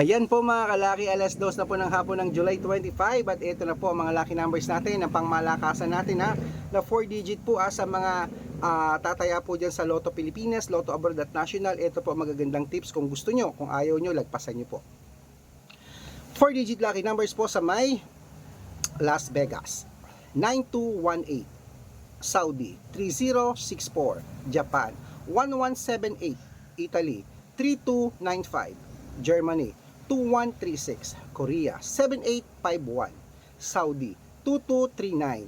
Ayan po mga kalaki, alas 2 na po ng hapon ng July 25 at ito na po ang mga lucky numbers natin, ang pangmalakasan natin ha, na 4 digit po ah, sa mga ah, tataya po dyan sa Lotto Pilipinas, Lotto Abroad at National. Ito po ang magagandang tips kung gusto nyo, kung ayaw nyo, lagpasan nyo po. 4 digit lucky numbers po sa may Las Vegas, 9218, Saudi, 3064, Japan, 1178, Italy, 3295, Germany 2136, Korea 7851, Saudi 2239,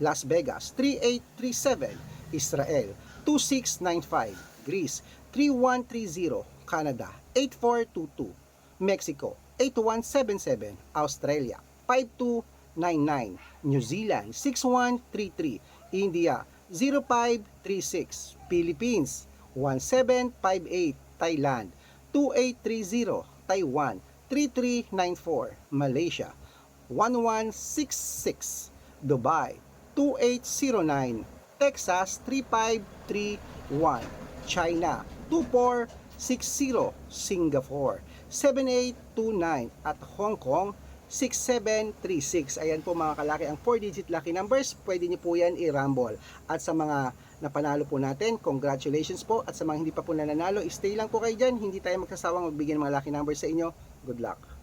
Las Vegas 3837, Israel 2695, Greece 3130, Canada 8422, Mexico 8177, Australia 5299, New Zealand 6133, India 0536, Philippines 1758, Thailand 2830 Taiwan 3394 Malaysia 1166 Dubai 2809 Texas 3531 China 2460 Singapore 7829 at Hong Kong 6736. Ayan po mga kalaki ang 4-digit lucky numbers. Pwede niyo po yan i-rumble. At sa mga napanalo po natin, congratulations po. At sa mga hindi pa po nananalo, stay lang po kayo dyan. Hindi tayo magsasawang magbigyan ng mga lucky numbers sa inyo. Good luck.